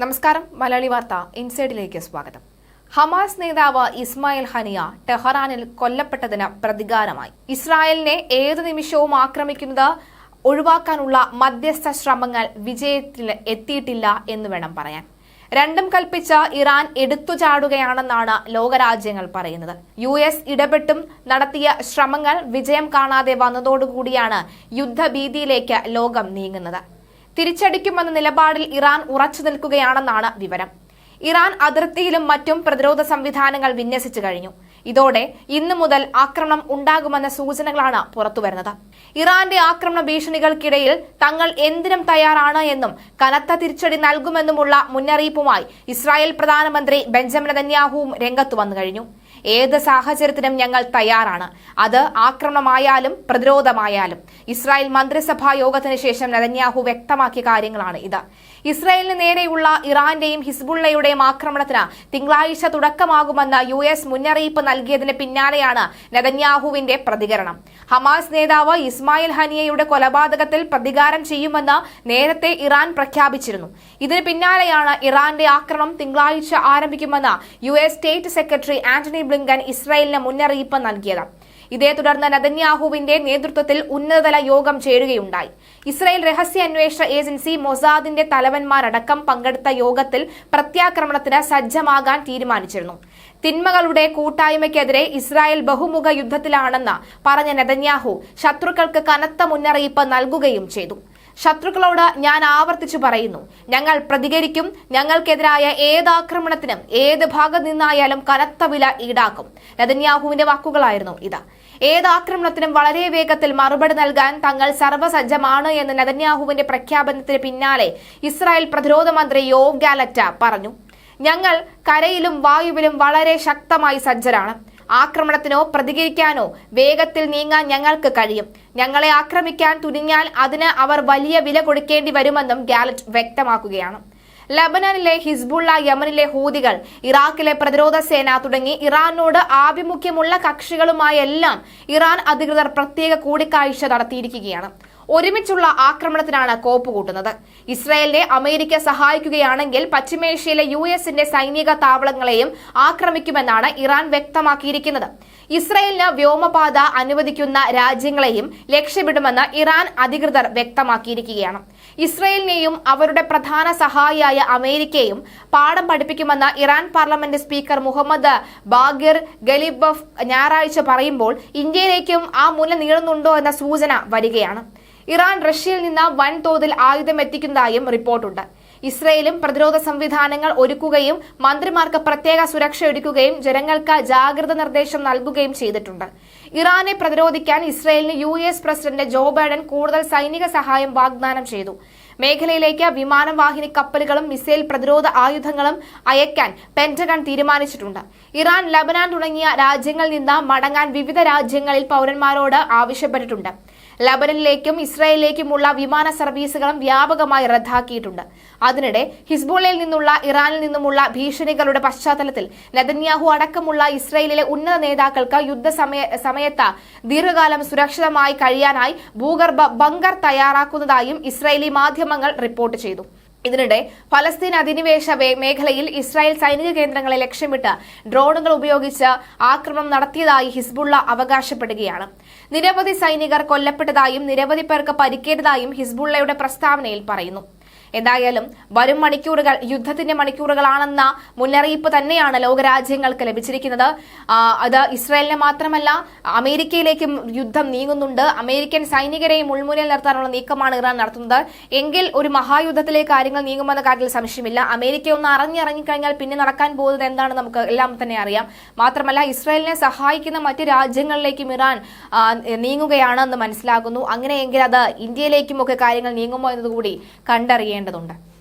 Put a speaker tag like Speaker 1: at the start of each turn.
Speaker 1: നമസ്കാരം മലയാളി വാർത്ത ഇൻസൈഡിലേക്ക് സ്വാഗതം. ഹമാസ് നേതാവ് ഇസ്മായിൽ ഹനിയ ടെഹറാനിൽ കൊല്ലപ്പെട്ടതിന് പ്രതികാരമായി. ഇസ്രായേലിനെ ഏതു നിമിഷവും ആക്രമിക്കുന്നത് ഒഴിവാക്കാനുള്ള മധ്യസ്ഥ ശ്രമങ്ങൾ വിജയത്തിൽ എത്തിയിട്ടില്ല എന്ന് വേണം പറയാൻ. രണ്ടും കൽപ്പിച്ച ഇറാൻ എടുത്തുചാടുകയാണെന്നാണ് ലോകരാജ്യങ്ങൾ പറയുന്നത്. യു എസ് ഇടപെട്ടും നടത്തിയ ശ്രമങ്ങൾ വിജയം കാണാതെ വന്നതോടുകൂടിയാണ് യുദ്ധഭീതിയിലേക്ക് ലോകം നീങ്ങുന്നത്. തിരിച്ചടിക്കുമെന്ന നിലപാടിൽ ഇറാൻ ഉറച്ചു നിൽക്കുകയാണെന്നാണ് വിവരം. ഇറാൻ അതിർത്തിയിലും മറ്റും പ്രതിരോധ സംവിധാനങ്ങൾ വിന്യസിച്ചു കഴിഞ്ഞു. ഇതോടെ ഇന്നു മുതൽ ആക്രമണം ഉണ്ടാകുമെന്ന സൂചനകളാണ് പുറത്തുവരുന്നത്. ഇറാന്റെ ആക്രമണ ഭീഷണികൾക്കിടയിൽ തങ്ങൾ എന്തിനും തയ്യാറാണ് എന്നും കനത്ത തിരിച്ചടി നൽകുമെന്നുമുള്ള മുന്നറിയിപ്പുമായി ഇസ്രായേൽ പ്രധാനമന്ത്രി ബെഞ്ചമിൻ നെതന്യാഹുവും രംഗത്തു വന്നു കഴിഞ്ഞു. ഏത് സാഹചര്യത്തിനും ഞങ്ങൾ തയ്യാറാണ്. അത് ആക്രമണമായാലും പ്രതിരോധമായാലും. ഇസ്രായേൽ മന്ത്രിസഭാ യോഗത്തിന് ശേഷം നെതന്യാഹു വ്യക്തമാക്കിയ കാര്യങ്ങളാണ് ഇത്. ഇസ്രായേലിന് നേരെയുള്ള ഇറാന്റെയും ഹിസ്ബുള്ളയുടെയും ആക്രമണത്തിന് തിങ്കളാഴ്ച തുടക്കമാകുമെന്ന് യു എസ് മുന്നറിയിപ്പ് നൽകിയതിന് പിന്നാലെയാണ് നെതന്യാഹുവിന്റെ പ്രതികരണം. ഹമാസ് നേതാവ് ഇസ്മായിൽ ഹനിയയുടെ കൊലപാതകത്തിൽ പ്രതികാരം ചെയ്യുമെന്ന് നേരത്തെ ഇറാൻ പ്രഖ്യാപിച്ചിരുന്നു. ഇതിന് പിന്നാലെയാണ് ഇറാന്റെ ആക്രമണം തിങ്കളാഴ്ച ആരംഭിക്കുമെന്ന് U S state secretary Antony Blinken ഇസ്രായേലിന് മുന്നറിയിപ്പ് നൽകിയത്. ഇതേ തുടർന്ന് നദന്യാഹുവിന്റെ നേതൃത്വത്തിൽ ഉന്നതതല യോഗം ചേരുകയുണ്ടായി. ഇസ്രായേൽ രഹസ്യ അന്വേഷണ ഏജൻസി മൊസാദിന്റെ തലവന്മാരടക്കം പങ്കെടുത്ത യോഗത്തിൽ പ്രത്യാക്രമണത്തിന് സജ്ജമാകാൻ തീരുമാനിച്ചിരുന്നു. തിന്മകളുടെ കൂട്ടായ്മയ്ക്കെതിരെ ഇസ്രായേൽ ബഹുമുഖ യുദ്ധത്തിലാണെന്ന് പറഞ്ഞ നെതന്യാഹു ശത്രുക്കൾക്ക് കനത്ത മുന്നറിയിപ്പ് നൽകുകയും ചെയ്തു. ശത്രുക്കളോട് ഞാൻ ആവർത്തിച്ചു പറയുന്നു. ഞങ്ങൾ പ്രതികരിക്കും. ഞങ്ങൾക്കെതിരായ ഏതാക്രമണത്തിനും ഏത് ഭാഗത്ത് നിന്നായാലും കനത്ത വില ഈടാക്കും. രതന്യാഹുവിന്റെ വാക്കുകളായിരുന്നു ഇത്. ഏതാക്രമണത്തിനും വളരെ വേഗത്തിൽ മറുപടി നൽകാൻ തങ്ങൾ സർവസജ്ജമാണ് എന്ന് നെതന്യാഹുവിന്റെ പ്രഖ്യാപനത്തിന് പിന്നാലെ ഇസ്രായേൽ പ്രതിരോധ മന്ത്രി യോവ് ഗാലറ്റ പറഞ്ഞു. ഞങ്ങൾ കരയിലും വായുവിലും വളരെ ശക്തമായി സജ്ജരാണ്. ആക്രമണത്തിനോ പ്രതികരിക്കാനോ വേഗത്തിൽ നീങ്ങാൻ ഞങ്ങൾക്ക് കഴിയും. ഞങ്ങളെ ആക്രമിക്കാൻ തുനിഞ്ഞാൽ അതിന് അവർ വലിയ വില കൊടുക്കേണ്ടി വരുമെന്നും ഗാലറ്റ് വ്യക്തമാക്കുകയാണ്. ലബനനിലെ ഹിസ്ബുള്ള യമനിലെ ഹൂതികൾ ഇറാഖിലെ പ്രതിരോധ സേന തുടങ്ങി ഇറാനോട് ആഭിമുഖ്യമുള്ള കക്ഷികളുമായെല്ലാം ഇറാൻ അധികൃതർ പ്രത്യേക കൂടിക്കാഴ്ച നടത്തിയിരിക്കുകയാണ്. ഒരുമിച്ചുള്ള ആക്രമണത്തിനാണ് കോപ്പ് കൂട്ടുന്നത്. ഇസ്രായേലിനെ അമേരിക്ക സഹായിക്കുകയാണെങ്കിൽ പശ്ചിമേഷ്യയിലെ യു എസിന്റെ സൈനിക താവളങ്ങളെയും ആക്രമിക്കുമെന്നാണ് ഇറാൻ വ്യക്തമാക്കിയിരിക്കുന്നത്. ഇസ്രായേലിന് വ്യോമപാത അനുവദിക്കുന്ന രാജ്യങ്ങളെയും ലക്ഷ്യമിടുമെന്ന് ഇറാൻ അധികൃതർ വ്യക്തമാക്കിയിരിക്കുകയാണ്. ഇസ്രായേലിനെയും അവരുടെ പ്രധാന സഹായിയായ അമേരിക്കയും പാഠം പഠിപ്പിക്കുമെന്ന് Iran parliament speaker Mohammad Bagher Ghalibaf ഞായറാഴ്ച പറയുമ്പോൾ ഇന്ത്യയിലേക്കും ആ മുല നീളുന്നുണ്ടോ എന്ന സൂചന വരികയാണ്. ഇറാൻ റഷ്യയിൽ നിന്ന് വൻതോതിൽ ആയുധം എത്തിക്കുന്നതായും റിപ്പോർട്ടുണ്ട്. ഇസ്രയേലും പ്രതിരോധ സംവിധാനങ്ങൾ ഒരുക്കുകയും മന്ത്രിമാർക്ക് പ്രത്യേക സുരക്ഷ ഒരുക്കുകയും ജനങ്ങൾക്ക് ജാഗ്രത നിർദ്ദേശം നൽകുകയും ചെയ്തിട്ടുണ്ട്. ഇറാനെ പ്രതിരോധിക്കാൻ ഇസ്രയേലിന് യു പ്രസിഡന്റ് ജോ ബൈഡൻ കൂടുതൽ സൈനിക സഹായം വാഗ്ദാനം ചെയ്തു. മേഖലയിലേക്ക് വിമാനവാഹിനി കപ്പലുകളും മിസൈൽ പ്രതിരോധ ആയുധങ്ങളും അയക്കാൻ പെന്റഗൺ തീരുമാനിച്ചിട്ടുണ്ട്. ഇറാൻ ലബനാൻ തുടങ്ങിയ രാജ്യങ്ങളിൽ നിന്ന് മടങ്ങാൻ വിവിധ രാജ്യങ്ങളിൽ പൗരന്മാരോട് ആവശ്യപ്പെട്ടിട്ടുണ്ട്. ലബനനിലേക്കും ഇസ്രായേലിലേക്കുമുള്ള വിമാന സർവീസുകളും വ്യാപകമായി റദ്ദാക്കിയിട്ടുണ്ട്. അതിനിടെ ഹിസ്ബുള്ളയിൽ നിന്നുള്ള ഇറാനിൽ നിന്നുമുള്ള ഭീഷണികളുടെ പശ്ചാത്തലത്തിൽ നെതന്യാഹു അടക്കമുള്ള ഇസ്രായേലിലെ ഉന്നത നേതാക്കൾക്ക് യുദ്ധ സമയത്ത് ദീർഘകാലം സുരക്ഷിതമായി കഴിയാനായി ഭൂഗർഭ ബങ്കർ തയ്യാറാക്കുന്നതായും ഇസ്രായേലി മാധ്യമങ്ങൾ റിപ്പോർട്ട് ചെയ്തു. ഇതിനിടെ ഫലസ്തീൻ അധിനിവേശ മേഖലയിൽ ഇസ്രായേൽ സൈനിക കേന്ദ്രങ്ങളെ ലക്ഷ്യമിട്ട് ഡ്രോണുകൾ ഉപയോഗിച്ച് ആക്രമണം നടത്തിയതായി ഹിസ്ബുള്ള അവകാശപ്പെടുകയാണ്. നിരവധി സൈനികർ കൊല്ലപ്പെട്ടതായും നിരവധി പേർക്ക് പരിക്കേറ്റതായും ഹിസ്ബുള്ളയുടെ പ്രസ്താവനയിൽ പറയുന്നു. എന്തായാലും വരും മണിക്കൂറുകൾ യുദ്ധത്തിന്റെ മണിക്കൂറുകളാണെന്ന മുന്നറിയിപ്പ് തന്നെയാണ് ലോകരാജ്യങ്ങൾക്ക് ലഭിച്ചിരിക്കുന്നത്. അത് ഇസ്രായേലിനെ മാത്രമല്ല അമേരിക്കയിലേക്കും യുദ്ധം നീങ്ങുന്നുണ്ട്. അമേരിക്കൻ സൈനികരെയും മുൾമുനയിൽ നിർത്താനുള്ള നീക്കമാണ് ഇറാൻ നടത്തുന്നത്. എങ്കിൽ ഒരു മഹായുദ്ധത്തിലേക്ക് കാര്യങ്ങൾ നീങ്ങുമെന്ന കാര്യത്തിൽ സംശയമില്ല. അമേരിക്ക ഒന്ന് അറിഞ്ഞിറങ്ങിക്കഴിഞ്ഞാൽ പിന്നെ നടക്കാൻ പോകുന്നത് എന്താണെന്ന് നമുക്ക് എല്ലാം തന്നെ അറിയാം. മാത്രമല്ല ഇസ്രായേലിനെ സഹായിക്കുന്ന മറ്റ് രാജ്യങ്ങളിലേക്കും ഇറാൻ നീങ്ങുകയാണെന്ന് മനസ്സിലാകുന്നു. അങ്ങനെയെങ്കിൽ അത് ഇന്ത്യയിലേക്കും ഒക്കെ കാര്യങ്ങൾ നീങ്ങുമോ എന്നതുകൂടി കണ്ടറിയേണ്ടതുണ്ട്